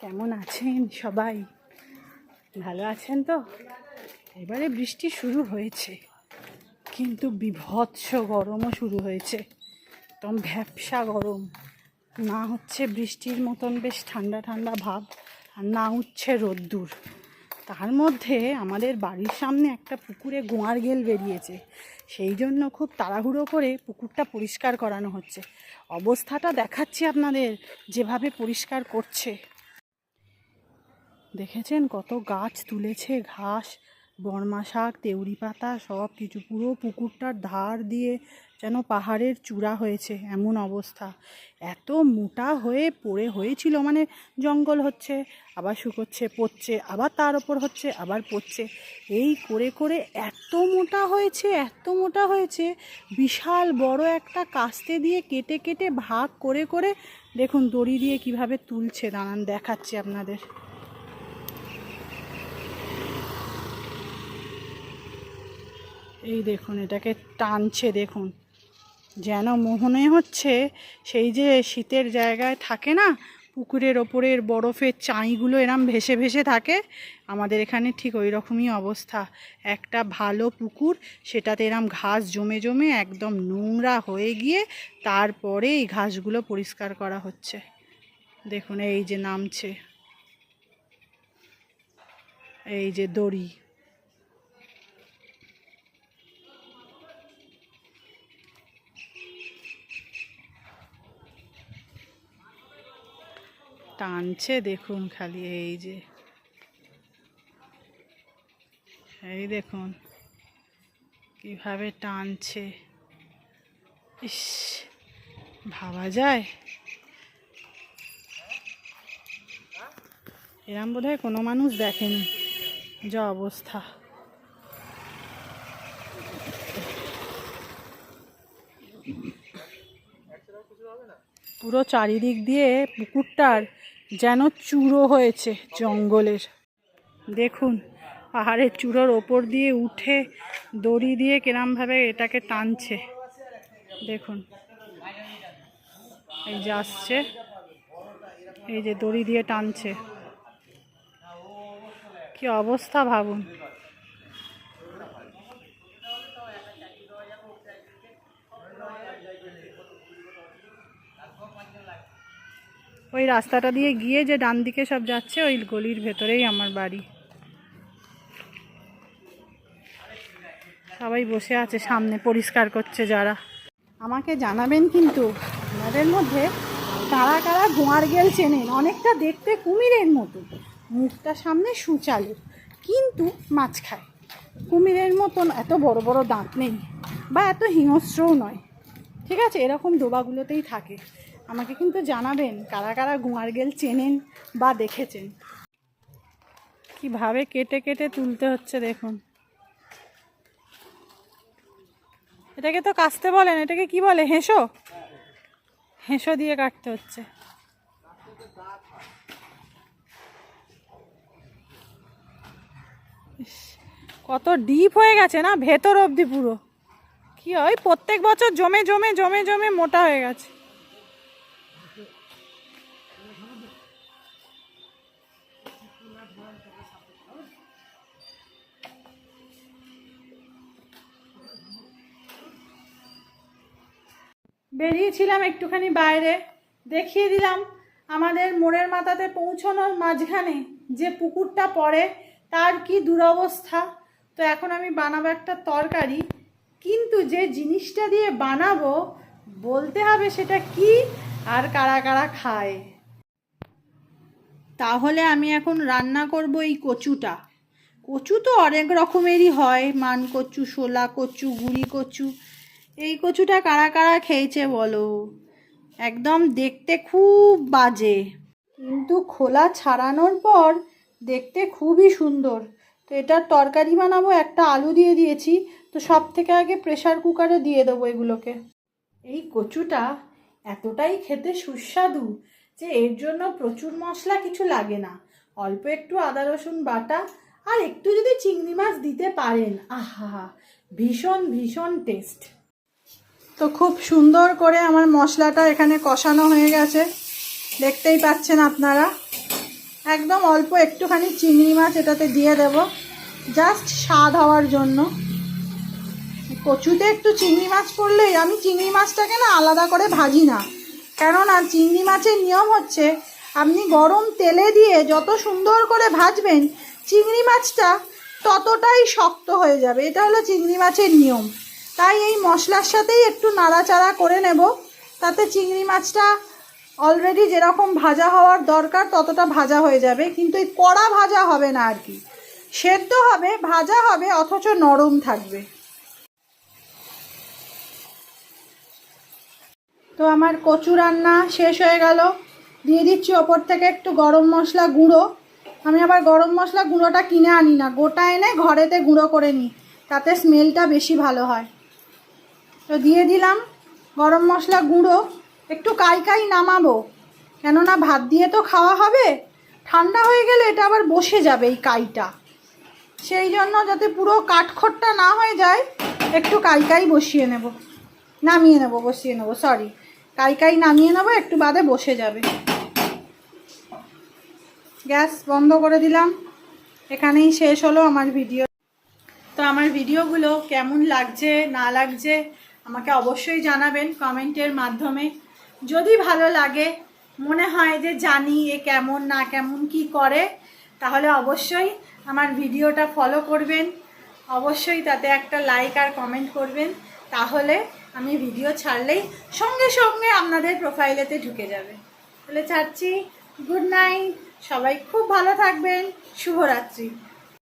কেমন আছেন সবাই? ভালো আছেন তো? এবারে বৃষ্টি শুরু হয়েছে, কিন্তু বিভৎস গরমও শুরু হয়েছে। একদম ভ্যাপসা গরম। না হচ্ছে বৃষ্টির মতন বেশ ঠান্ডা ঠান্ডা ভাব, আর না উঠছে রোদ্দুর। তার মধ্যে আমাদের বাড়ির সামনে একটা পুকুরে গোয়ার গেল বেরিয়েছে। সেই জন্য খুব তাড়াহুড়ো করে পুকুরটা পরিষ্কার করানো হচ্ছে। অবস্থাটা দেখাচ্ছি আপনাদের যেভাবে পরিষ্কার করছে। দেখেছেন কত গাছ তুলেছে, ঘাস বর্মা শাক, তেউরি পাতা, সব কিছু পুরো পুকুরটার ধার দিয়ে যেন পাহাড়ের চূড়া হয়েছে এমন অবস্থা। এত মোটা হয়ে পড়ে হয়েছিল মানে জঙ্গল হচ্ছে, আবার শুকোচ্ছে পড়ছে আবার তার ওপর হচ্ছে, আবার পড়ছে এই করে করে এত মোটা হয়েছে, এত মোটা হয়েছে, বিশাল বড় একটা কাস্তে দিয়ে কেটে কেটে ভাগ করে করে দেখুন দড়ি দিয়ে কীভাবে তুলছে। দাঁড়ান, দেখাচ্ছি আপনাদের। এই দেখুন, এটাকে টানছে, দেখুন। যেন মোহনে হচ্ছে, সেই যে শীতের জায়গায় থাকে না, পুকুরের ওপরের বরফের চাঁইগুলো এরম ভেসে ভেসে থাকে, আমাদের এখানে ঠিক ওই রকমই অবস্থা। একটা ভালো পুকুর, সেটাতে এরম ঘাস জমে জমে একদম নোংরা হয়ে গিয়ে তারপরে এই ঘাসগুলো পরিষ্কার করা হচ্ছে। দেখুন, এই যে নামছে। এই যে দড়ি। টানছে দেখুন খালি এই যে। এই দেখুন কীভাবে টানছে। ইস, ভাবা যায়? এরম বোধ হয় কোনো মানুষ দেখেনি যা অবস্থা। পুরো চারিদিক দিয়ে পুকুরটার যেন চূড়ো হয়েছে জঙ্গলের। দেখুন, পাহাড়ের চূড়োর ওপর দিয়ে উঠে দড়ি দিয়ে কিরমভাবে এটাকে টানছে। দেখুন, এই যে আসছে, এই যে দড়ি দিয়ে টানছে। কি অবস্থা ভাবুন। ওই রাস্তাটা দিয়ে গিয়ে যে ডান দিকে সব যাচ্ছে, ওই গলির ভেতরেই আমার বাড়ি। সবাই বসে আছে, সামনে পরিষ্কার করছে যারা। আমাকে জানাবেন কিন্তু আপনাদের মধ্যে কারা কারা গোয়ার গেল চেনেন? অনেকটা দেখতে কুমিরের মতো। মুখটা সামনে সুচালু, কিন্তু মাছ খায় কুমিরের মতন এত বড় বড় দাঁত নেই, বা এত হিংস্রও নয়। ঠিক আছে, এরকম ডোবাগুলোতেই থাকে। আমাকে কিন্তু জানাবেন কারা কারা গোয়ার গেল চেনেন বা দেখেছেন। কীভাবে কেটে কেটে তুলতে হচ্ছে দেখুন। এটাকে তো কাস্তে বলেন, এটাকে কি বলে, হেঁসো? হেঁসো দিয়ে কাটতে হচ্ছে। কত ডিপ হয়ে গেছে না, ভেতর অবধি পুরো। কি হয়, প্রত্যেক বছর জমে জমে জমে জমে মোটা হয়ে গেছে। বেরিয়েছিলাম একটুখানি বাইরে, দেখিয়ে দিলাম আমাদের মোড়ের মাথাতে পৌঁছানোর মাঝখানে যে পুকুরটা পড়ে, তার কি দুরবস্থা। তো এখন আমি বানাবো একটা তরকারি, কিন্তু যে জিনিসটা দিয়ে বানাবো, বলতে হবে সেটা কি আর কারা কারা খায়। তাহলে আমি এখন রান্না করব এই কচুটা। কচু তো অনেক রকমেরই হয় মান কচু শোলা কচু গুড়ি কচু এই কচুটা কারা কারা খেয়েছে বলো? একদম দেখতে খুব বাজে। কিন্তু খোলা ছাড়ানোর পর দেখতে খুবই সুন্দর। তো এটার তরকারি বানাবো, একটা আলু দিয়ে দিয়েছি। তো সব থেকে আগে প্রেশার কুকারে দিয়ে দেবো এগুলোকে। এই কচুটা এতটাই খেতে সুস্বাদু যে এর জন্য প্রচুর মশলা কিছু লাগে না। অল্প একটু আদা, রসুন বাটা আর একটু যদি চিংড়ি মাছ দিতে পারেন। আহা, ভীষণ ভীষণ টেস্ট তো খুব সুন্দর করে আমার মশলাটা এখানে কষানো হয়ে গেছে। দেখতেই পাচ্ছেন আপনারা। একদম অল্প একটুখানি চিংড়ি মাছ এটাতে দিয়ে দেব। জাস্ট স্বাদ হওয়ার জন্য। কচুতে একটু চিংড়ি মাছ পড়লেই আমি চিংড়ি মাছটাকে না আলাদা করে ভাজি না। কেননা চিংড়ি মাছের নিয়ম হচ্ছে, আপনি গরম তেলে দিয়ে যত সুন্দর করে ভাজবেন, চিংড়ি মাছটা ততটাই শক্ত হয়ে যাবে। এটা হলো চিংড়ি মাছের নিয়ম। তাই এই মশলার সাথেই একটু নাড়াচাড়া করে নেব। তাতে চিংড়ি মাছটা অলরেডি যেরকম ভাজা হওয়ার দরকার ততটা ভাজা হয়ে যাবে। কিন্তু এই কড়া ভাজা হবে না আর কি। সেদ্ধ হবে, ভাজা হবে, অথচ নরম থাকবে। তো আমার কচু রান্না শেষ হয়ে গেল। দিয়ে দিচ্ছি ওপর থেকে একটু গরম মশলা গুঁড়ো। আমি আবার গরম মশলা গুঁড়োটা কিনে আনি না। গোটা এনে ঘরেতে গুঁড়ো করে নিই। তাতে স্মেলটা বেশি ভালো হয়। তো দিয়ে দিলাম গরম মশলা গুঁড়ো। একটু কাই কাই নামাবো। কেননা ভাত দিয়ে তো খাওয়া হবে। ঠান্ডা হয়ে গেলে এটা আবার বসে যাবে এই কাইটা। সেই জন্য যাতে পুরো কাঠখোট্টা না হয়ে যায়, একটু কাই কাই বসিয়ে নেব। নামিয়ে নেব, বসিয়ে নেব সরি কাই কাই নামিয়ে নেব, একটু বাদে বসে যাবে। গ্যাস বন্ধ করে দিলাম। এখানেই শেষ হলো আমার ভিডিও। তো আমার ভিডিওগুলো কেমন লাগছে, না লাগছে আমাকে অবশ্যই জানাবেন কমেন্টের মাধ্যমে। যদি ভালো লাগে, মনে হয় যে জানি এ কেমন, না কেমন, কি করে, তাহলে অবশ্যই আমার ভিডিওটা ফলো করবেন। অবশ্যই তাতে একটা লাইক আর কমেন্ট করবেন। তাহলে আমি ভিডিও ছাড়লেই সঙ্গে সঙ্গে আপনাদের প্রোফাইলেতে ঢুকে যাবে। তাহলে ছাড়ছি। গুড নাইট সবাই খুব ভালো থাকবেন। শুভরাত্রি।